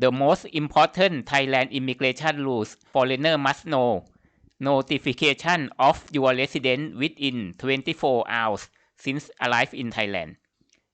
The most important Thailand immigration rules foreigner must know notification of your residence within 24 hours since arrive in Thailand.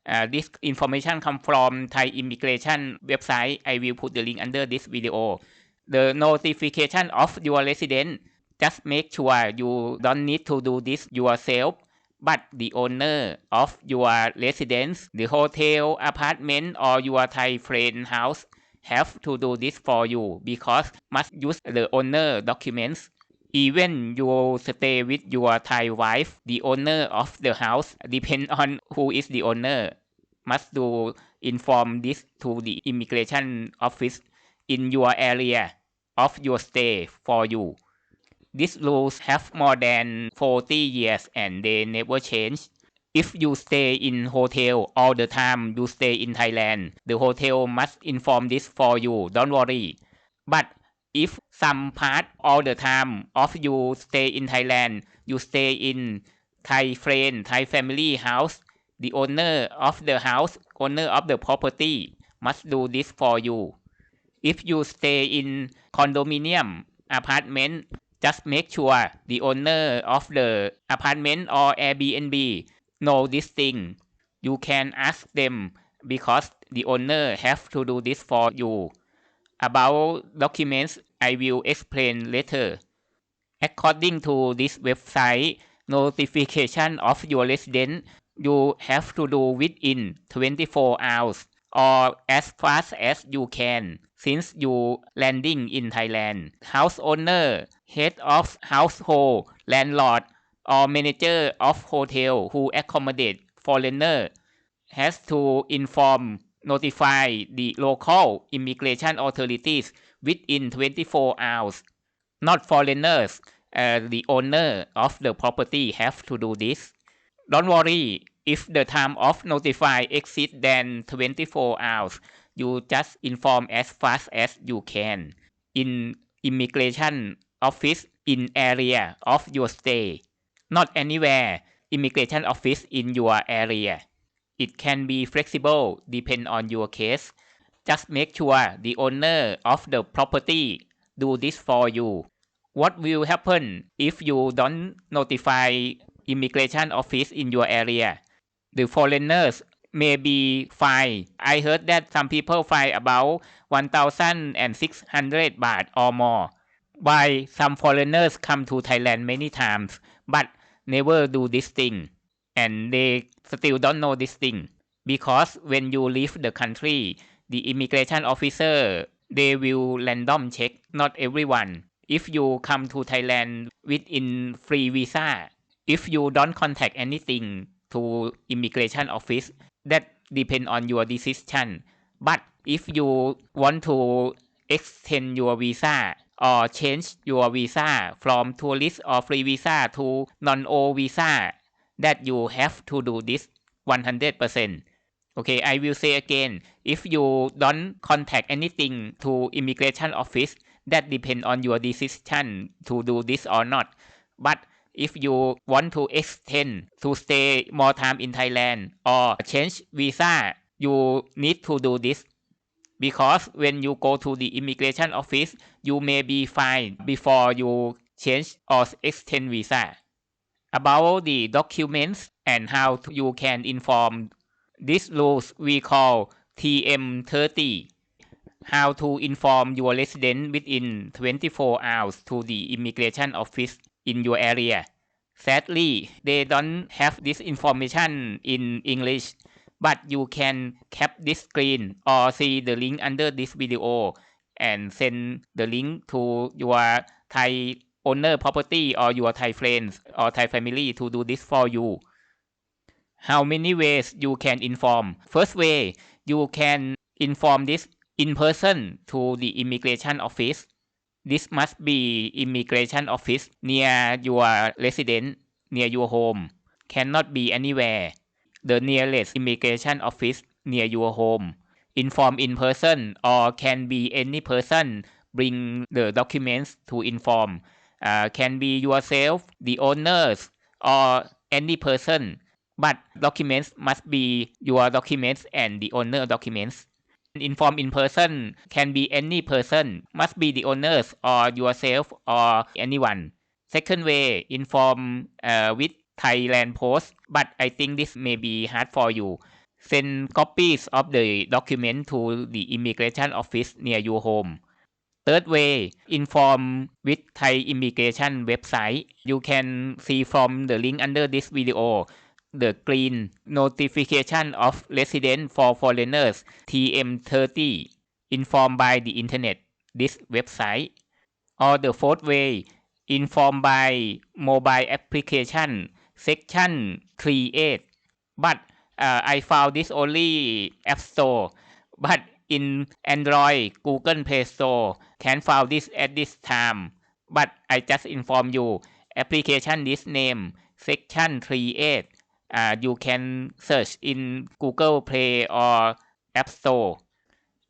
Uh, this information come from Thai immigration website. I will put the link under this video. The notification of your residence just make sure you don't need to do this yourself but the owner of your residence, the hotel, apartment or your Thai friend house have to do this for you because must use the owner documents. Even you stay with your Thai wife, the owner of the house depend on who is the owner must do inform this to the immigration office in your area of your stay for you. These rules have more than 40 years and they never change. If you stay in hotel all the time you stay in Thailand, the hotel must inform this for you, don't worry. But if some part all the time of you stay in Thailand, you stay in Thai friend, Thai family house, the owner of the house, owner of the property must do this for you. If you stay in condominium apartment, just make sure the owner of the apartment or Airbnb know this thing. You can ask them because the owner have to do this for you. About documents, I will explain later. According to this website, notification of your residence you have to do within 24 hours or as fast as you can since you landing in Thailand. House owner, head of household, landlord or manager of hotel who accommodate foreigner has to inform notify the local immigration authorities within 24 hours. Not foreigners, uh, the owner of the property have to do this. Don't worry if the time of notify exceed than 24 hours you just inform as fast as you can in immigration office in area of your stay not anywhere. Immigration office in your area. It can be flexible depend on your case. Just make sure the owner of the property do this for you. What will happen if you don't notify immigration office in your area? The foreigners may be fined. I heard that some people fine about 1,600 baht or more. Why some foreigners come to Thailand many times but never do this thing and they still don't know this thing. Because when you leave the country the immigration officer they will random check not everyone. If you come to Thailand within free visa if you don't contact anything to immigration office that depend on your decision. But if you want to extend your visa or change your visa from tourist or free visa to non-O visa that you have to do this 100% okay I will say again if you don't contact anything to immigration office that depend on your decision to do this or not. But if you want to extend to stay more time in Thailand or change visa you need to do this because when you go to the immigration office you may be fined before you change or extend visa. About the documents and how you can inform these rules we call TM30 how to inform your resident within 24 hours to the immigration office in your area. Sadly, they don't have this information in English, but you can cap this screen or see the link under this video and send the link to your Thai owner property or your Thai friends or Thai family to do this for you. How many ways you can inform? First way, you can inform this in person to the immigration office. This must be immigration office near your residence, near your home. Cannot be anywhere. The nearest immigration office near your home. Inform in person or can be any person bring the documents to inform. Uh, can be yourself, the owners or any person. But documents must be your documents and the owner documents. inform in person can be any person must be the owners or yourself or anyone second way inform uh, with Thailand Post but I think this may be hard for you. Send copies of the document to the immigration office near your home. Third way inform with Thai immigration website. You can see from the link under this video the green notification of resident for foreigners TM30 informed by the internet this website. Or the fourth way informed by mobile application section 38 but uh, I found this only app store. But in Android Google Play Store can found this at this time. But I just inform you application this name section 38 uh, you can search in Google Play or App Store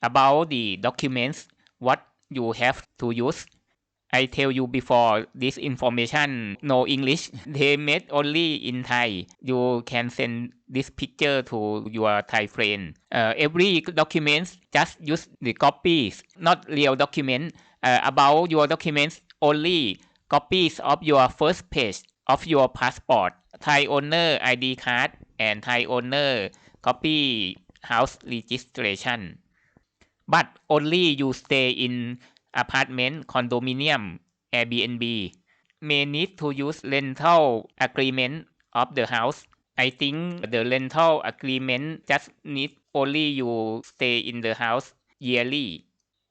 about the documents what you have to use I tell you before this information no English they made only in Thai. You can send this picture to your Thai friend. Uh, every document just use the copies not real document. Uh, about your documents only copies of your first page of your passport Thai owner ID card and Thai owner copy house registration. But only you stay in apartment condominium Airbnb. May need to use rental agreement of the house. I think the rental agreement just need only you stay in the house yearly.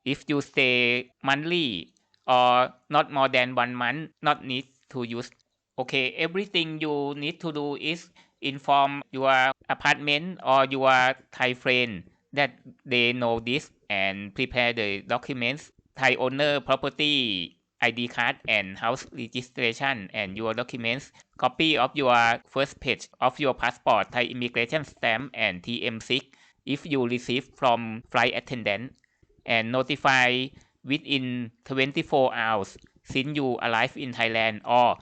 If you stay monthly or not more than one month not need to use. Okay everything you need to do is inform your apartment or your Thai friend that they know this and prepare the documents Thai owner property ID card and house registration and your documents. Copy of your first page of your passport Thai immigration stamp and TM6 if you receive from flight attendant and notify within 24 hours since you arrive in Thailand or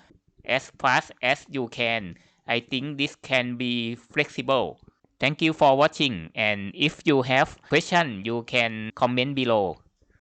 as fast as you can. I think this can be flexible. Thank you for watching and if you have question you can comment below